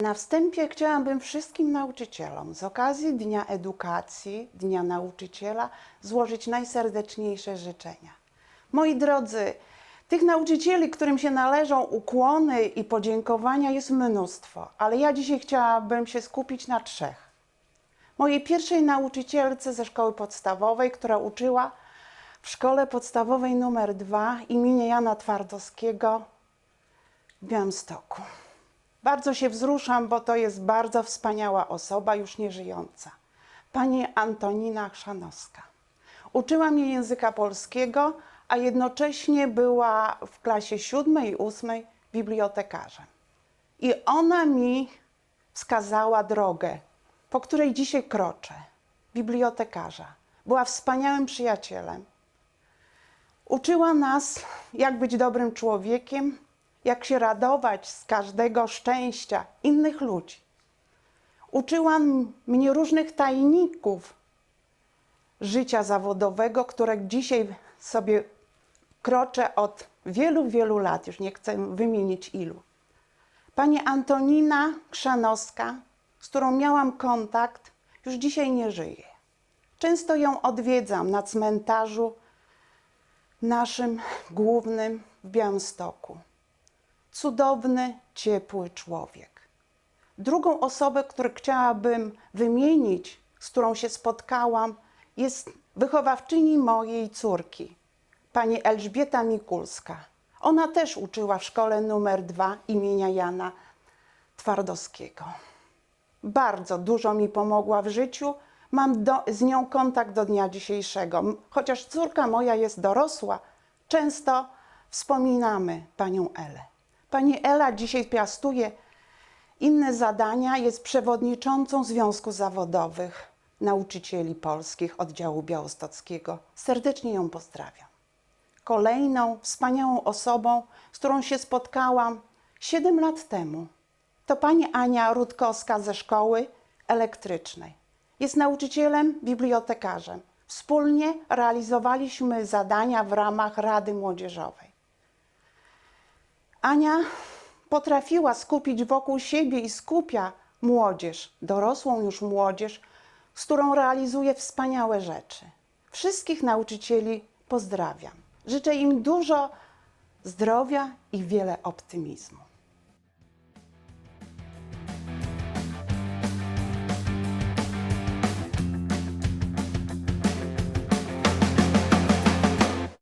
Na wstępie chciałabym wszystkim nauczycielom z okazji Dnia Edukacji, Dnia Nauczyciela złożyć najserdeczniejsze życzenia. Moi drodzy, tych nauczycieli, którym się należą ukłony i podziękowania jest mnóstwo, ale ja dzisiaj chciałabym się skupić na trzech. Mojej pierwszej nauczycielce ze szkoły podstawowej, która uczyła w szkole podstawowej numer 2 imienia Jana Twardowskiego w Białymstoku. Bardzo się wzruszam, bo to jest bardzo wspaniała osoba, już nie żyjąca. Pani Antonina Chrzanowska. Uczyła mnie języka polskiego, a jednocześnie była w klasie siódmej i ósmej bibliotekarzem. I ona mi wskazała drogę, po której dzisiaj kroczę. Bibliotekarza. Była wspaniałym przyjacielem. Uczyła nas, jak być dobrym człowiekiem, jak się radować z każdego szczęścia innych ludzi. Uczyła mnie różnych tajników życia zawodowego, które dzisiaj sobie kroczę od wielu, wielu lat, już nie chcę wymienić ilu. Pani Antonina Krzanowska, z którą miałam kontakt, już dzisiaj nie żyje. Często ją odwiedzam na cmentarzu naszym głównym w Białymstoku. Cudowny, ciepły człowiek. Drugą osobę, którą chciałabym wymienić, z którą się spotkałam, jest wychowawczyni mojej córki, pani Elżbieta Mikulska. Ona też uczyła w szkole numer 2 imienia Jana Twardowskiego. Bardzo dużo mi pomogła w życiu. Mam do, z nią kontakt do dnia dzisiejszego. Chociaż córka moja jest dorosła, często wspominamy panią Elę. Pani Ela dzisiaj piastuje inne zadania, jest przewodniczącą Związku Zawodowych Nauczycieli Polskich oddziału białostockiego. Serdecznie ją pozdrawiam. Kolejną wspaniałą osobą, z którą się spotkałam 7 lat temu, to pani Ania Rutkowska ze szkoły elektrycznej. Jest nauczycielem, bibliotekarzem. Wspólnie realizowaliśmy zadania w ramach Rady Młodzieżowej. Ania potrafiła skupić wokół siebie i skupia młodzież, dorosłą już młodzież, z którą realizuje wspaniałe rzeczy. Wszystkich nauczycieli pozdrawiam. Życzę im dużo zdrowia i wiele optymizmu.